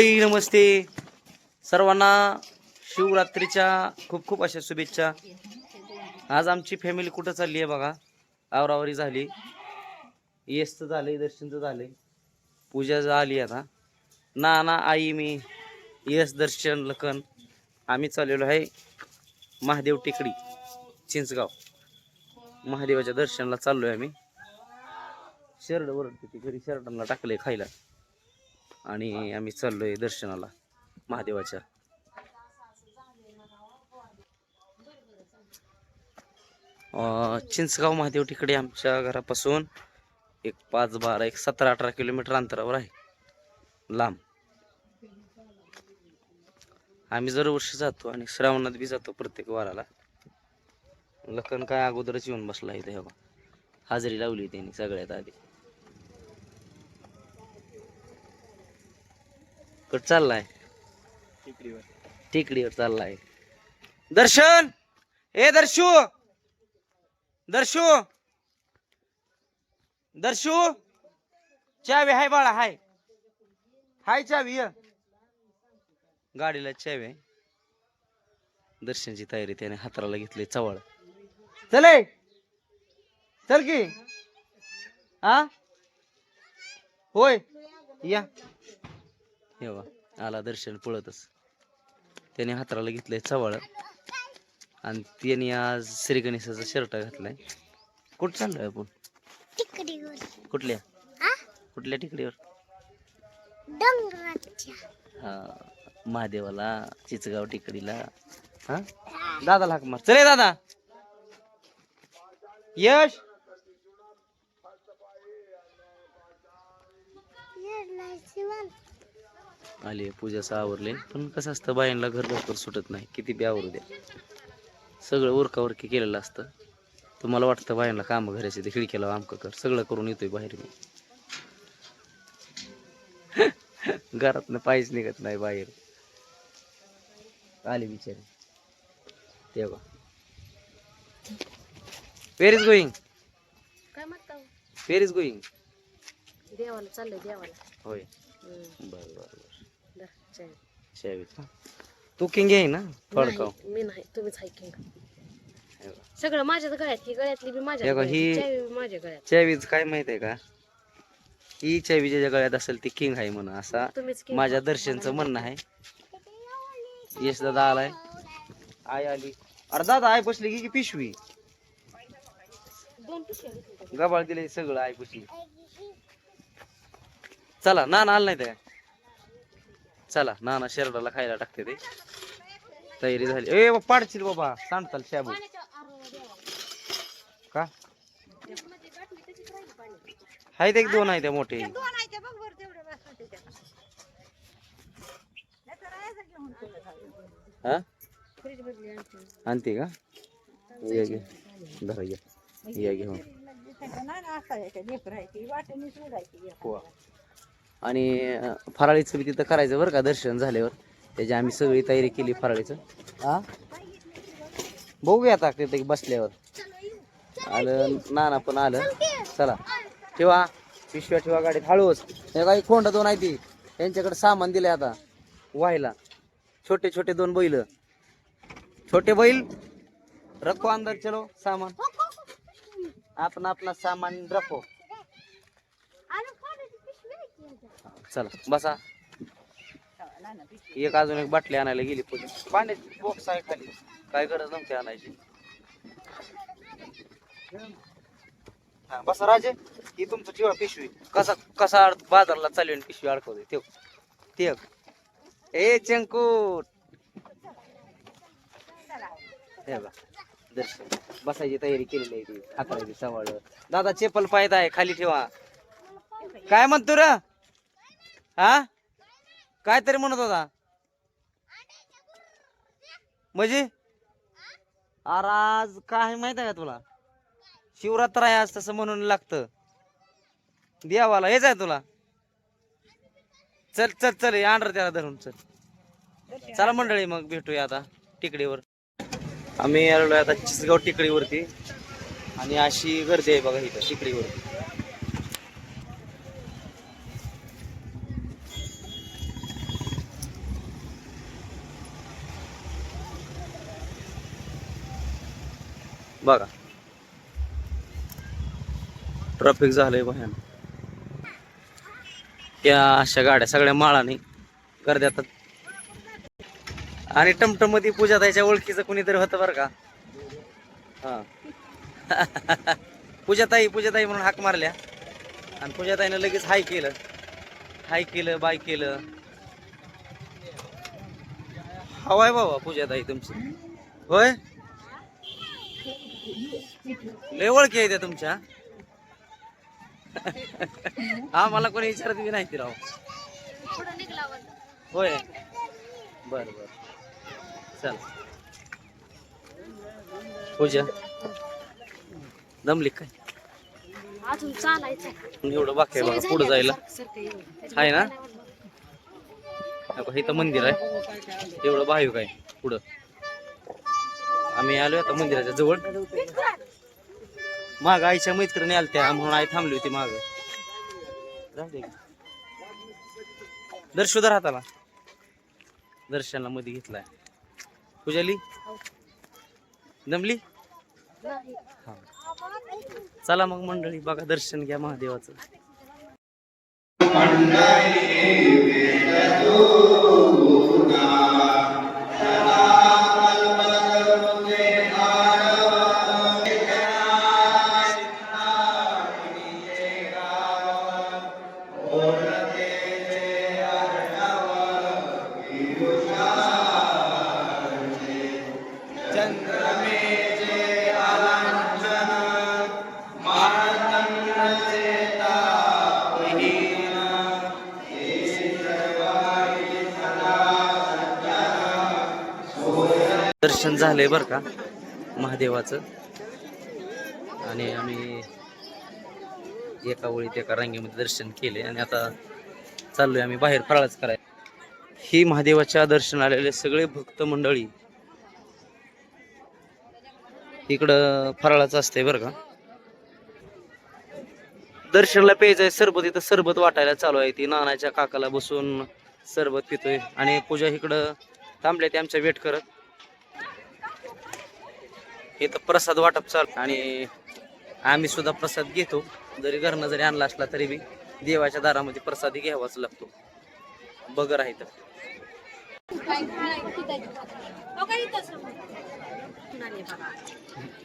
नमस्ते. सर्वांना शिवरात्रीच्या खूप खूप अशा शुभेच्छा. आज आमची फॅमिली कुठं चालली आहे बघा? आवरावरी झाली. येसचं झालं दर्शनचं झालं पूजा झाली आता. ना ना आई मी येस दर्शन लखन. आम्ही चाललेलो आहे महादेव टेकडी चिंचगाव. महादेवाच्या दर्शनाला चाललो आहे आम्ही. शर्ट वरडते ती घरी शर्टांना टाकलंय खायला. आणि आम्ही चाललोय दर्शनाला महादेवाच्या. चिंचगाव महादेव तिकडे आमच्या घरापासून एक पाच बारा एक सतरा अठरा किलोमीटर अंतरावर आहे. लांब. आम्ही दरवर्षी जातो आणि श्रावणात बी जातो प्रत्येक वाराला. लखन काय अगोदरच येऊन बसला इथे हे हाजरी लावली त्यांनी सगळ्यात आधी. कुठं चाललाय. टेकडीवर. चाललाय. दर्शन! ए दर्शू! दर्शू! दर्शू! चावी हाय बाळा हाय. हाय चावी य. गाडीला चावी आहे. दर्शनची तयारी त्याने हाताला घेतली चवळ. चले चल की. हा होय. या. हे बघा आला दर्शन पळतच. त्याने हाताला घेतलंय चवळ. आणि त्याने आज श्री गणेशाचा शर्ट घातलाय. कुठं चाललोय आपण? कुठल्या? कुठल्या टिकडीवर? हा महादेवाला चिचगाव टिकडीला. हा? दादाला हाक मार. चले दादा. यश! आले पूजाचं आवरले पण कसं असतं बायांना घर लवकर सुटत नाही. किती बी आवरू द्या. सगळं उरकावरकी केलेलं असतं. तुम्हाला वाटतं बायांना कामं घराचे ते खिडकीला आमकं कर. सगळं करून येतोय बाहेर मी. घरातनं पायच निघत नाही बाहेर. आले बिचारे. तेव्हा वेर इज गोईंग काय म्हणता वेर इज गोईंग देवाला चाललंय देवाला. होय. हम्म, बर बर बर. दा, चाय. शावीत तू किंग आहे ना? फडकाव. नाही, मी नाही. तुम्हीच हायकिंग सगळं माझ्याच गळ्यात ही गळ्यातली बी माझ्या हे बघ, गळ्यात, चावी बी माझ्या गळ्यात. चावीज काय माहीत आहे का? ही चावी ज्याच्या गळ्यात असेल ती किंग आहे म्हणून. असा तुम्हीच king माझ्या. दर्शनचं म्हणणं आहे. यश दादा आलाय. आई आली. अरे दादा आई बसली की की पिशवी. दोन पिशव्या घेतल्या. गबाळ दिले सगळं आई बसली. चला नाना आलं नाही ते चला नाना शर्टाला खायला टाकते ते. तयारी झाली. ए पाडशील बाबा. सांडताल शाबू. का? आहेत एक दोन आहे त्या. मोठे हा? आणते. का? या घे. धरा या. घेऊन. हो. आणि फराळीचं बी तिथं करायचं बरं का दर्शन झाल्यावर. त्याची आम्ही सगळी तयारी केली फराळीचं. हा? बघूया आता तिथे बसल्यावर. आलं नाना पण आलं. चला. ठेवा. पिशव्या ठेवा गाडीत. हळूच. हे काही कोंडा दोन आहे ती. यांच्याकडे सामान दिले आता. व्हायला. छोटे छोटे दोन बैल. छोटे बैल. रखो अंदर चलो सामान. आपण आपला सामान रखो आणि पाण्याची पिशवी आहे की ह्याच्यात? चला बसा. एक अजून एक बाटली आणायला गेली पुढे. पाण्याची बॉक्स आहे खाली. काय गरज नव्हती आणायची. हा, बसा राजे. ही तुमचं ठेवा पिशवी. कसा कसा अड- बाजारला चालू पिशवी अडकवते ठेव. ते ए चंकूट. दर्शन. बसायची तयारी केलेली आहे ती हाताळायची सवाळ दादा चेपल पायद आहे खाली ठेवा. काय म्हणतो र? हा? काय तरी म्हणत होता. म्हणजे? अरे आज काय माहीत आहे का तुला? शिवरात्र आहे आज तसं म्हणून लागतं. देवाला हेच आहे तुला. चल चल चल आणर त्याला धरून चल. चला मंडळी मग भेटूया आता टिकडीवर. आम्ही आलेलो आता चिसगाव टिकडीवरती. आणि अशी गर्दी आहे बघा इथं टिकडीवरती. बघा. ट्रॅफिक झालंय भयान त्या अशा गाड्या सगळ्या माळाने गर्द्यात आणि टमटममध्ये पूजा त्याच्या ओळखीचं कुणीतरी होतं बरं का? हा. पूजाताई पूजाताई म्हणून हाक मारल्या. आणि पूजाताईनं लगेच हाय केलं. हाय केलं बाय केलं. हवाय बाबा पूजाताई तुमची. होय? लय ओळखी आहे त्या तुमच्या. हा मला कोणी विचारत बी नाही राव. होय. बर बर. चल. पूजा. दमली काय? अजून चालायचं एवढं बाकी आहे बघा पुढे जायला. आहे ना? इथं मंदिर आहे. एवढं भाविक आहे पुढं. आम्ही आलो आता मंदिराच्या जवळ. माग आईच्या मैत्रिणी आलत्या म्हणून आई थांबली होती माग. दर्शुदा हाताला. दर्शनला मध्ये घेतलाय. पूजाली? जमली हा. चला मग मंडळी बघा दर्शन घ्या महादेवाचं. दर्शन झालंय बरं का? महादेवाचं. आणि आम्ही एका ओळीत एका रांगेमध्ये दर्शन केले आणि आता चाललोय आम्ही बाहेर फराळच करायला. ही महादेवाच्या दर्शन आलेले सगळे भक्त मंडळी. इकडं फराळाचं असते बरं का? दर्शनला प्यायचंय सरबत इथं सरबत वाटायला चालू आहे. ती नानाच्या काकाला बसून सरबत पितोय. आणि पूजा इकडं थांबल्या ते आमच्या वेट करत इथं प्रसाद वाटप चालू. आणि आम्ही सुद्धा प्रसाद घेतो. जरी घरनं जरी आणला असला तरी बी देवाच्या दारामध्ये प्रसाद घ्यावाच लागतो. बगर आहे तर.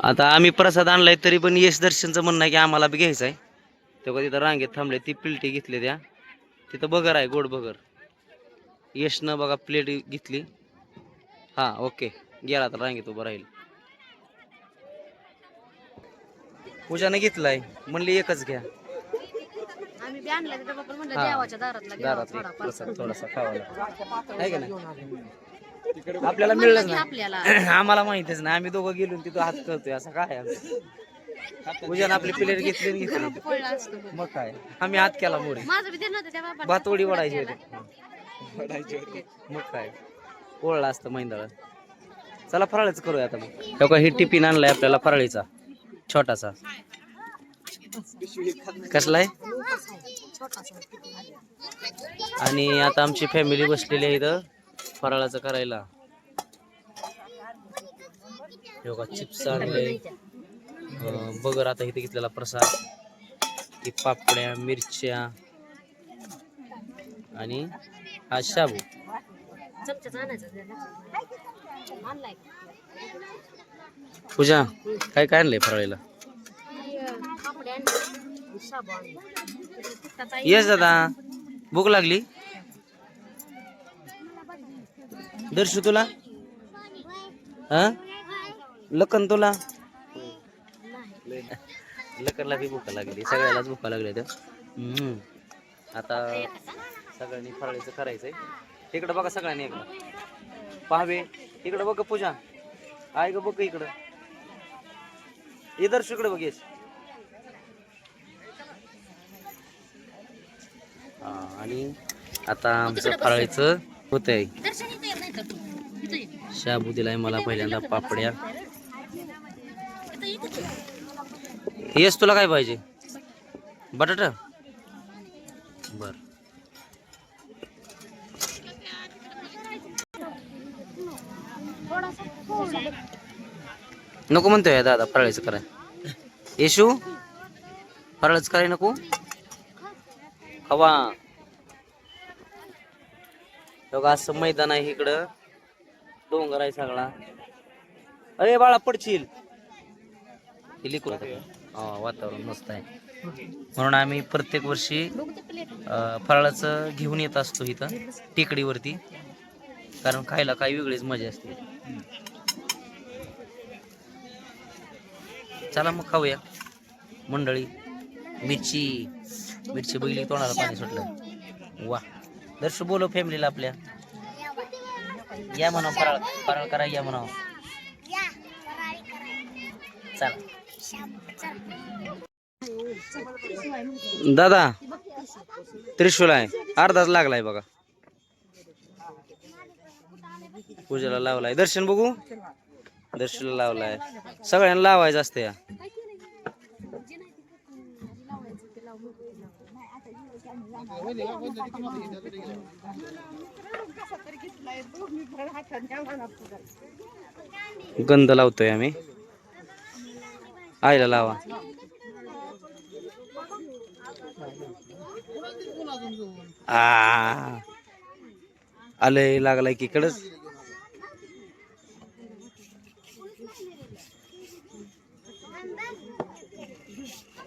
आता आम्ही प्रसाद आणलाय तरी पण यश दर्शनचं म्हणणं आहे की आम्हाला बी घ्यायचं आहे. तेव्हा तिथं रांगेत थांबले ती पिलटी घेतली त्या. तिथं बगर आहे गोड बगर. यशनं बघा प्लेट घेतली. हा ओके गेला तर रांगेत उभं राहील. पूजाने घेतलाय. म्हणली एकच घ्या. आम्ही बी आणला डबा पण म्हणलं हा. देवाच्या दारातला घ्यावा दारात थोडा एक प्रसाद. प्रसाद थोडासा खावा लागतो. आहे का नाही? आपल्याला मिळलंच म्हणलं की आपल्याला? नाही आम्हाला माहितीच नाही. आम्ही दोघं गेलो आणि तिथं हात करतोय असं काय आहे? पूजाने आपली प्लेट घेतली आणि घेतली. असतो. मग काय? आम्ही हात केला मोरी माझं बी देणं होतं त्या बाबाला. भातवडी वडायची होती. मग काय? ओळला असतं मैंदळ. चला फराळीच करूया आता मग. हे हे टिफिन आणलाय आपल्याला फराळीचा. छोटासा. कसला आहे? आणि आता आमची फॅमिली बसलेली आहे इथं फराळाचं करायला. योगा चिप्स आणले. बगर आता इथे घेतलेला प्रसाद. ही पापड्या मिरच्या. आणि हा शाबू. पूजा काय काय आणलंय फराळीला? येस दादा भूक लागली? दर्शू तुला? हा? लखन तुला? लखनला बी भूक लागली सगळ्यालाच भूका लागली हम्म. आता सगळ्यांनी फराळीचं करायचंय. इकडं बघा सगळ्यांनी इकडं पाहावे. इकडं बघ पूजा. आहे ग बघ इकडं. दर्शू इकडं बघ येस. आणि आता आमचं फराळीचं होत आहे. शाबू दिलाय मला पहिल्यांदा पापड्या. येस तुला काय पाहिजे? बटाटा? बर. नको म्हणतोय दादा फराळाचं कराय येशू फराळच कराय नको. हवा बघा असं मैदान आहे इकडं. डोंगर आहे सगळा. अरे बाळा पडशील. लिकून हा हो, वातावरण मस्त आहे. म्हणून आम्ही प्रत्येक वर्षी फराळाच फराळाचं घेऊन येत असतो इथं टेकडीवरती. कारण खायला काही वेगळीच मजा असते. चला मग खाऊया. मंडळी मिरची मिरची बघितली तोंडाला पाणी सुटलं. वा. दर्श बोलो फॅमिलीला आपल्या. या म्हणा फराळ फराळ करा या म्हणा चला. दादा त्रिशूल आहे. अर्धाच लागलाय बघा. पूजेला लावलाय. दर्शन बघू? दर्शनला लावलाय. सगळ्यांना लावायचं असते या. गंध लावतोय आम्ही. आईला लावा. आ. आलंय लागलाय की कडच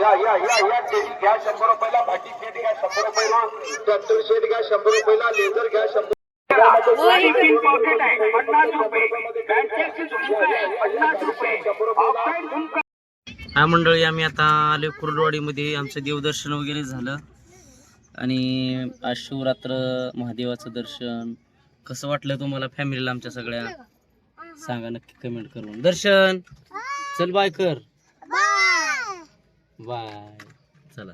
या या या या टेरी घ्या शंभर रुपयाला भाजी सेट घ्या शंभर रुपयाला ट्रॅक्टर सेट घ्या शंभर रुपयाला लेझर घ्या शंभर हा मंडळी आम्ही आता आलो कुर्डवाडीमध्ये. आमचं देवदर्शन वगैरे झालं. आणि आज शिवरात्र महादेवाचं दर्शन. कसं वाटलं तुम्हाला फॅमिलीला आमच्या सगळ्या? सांगा नक्की कमेंट करून. दर्शन चल बाय कर. बाय. चला.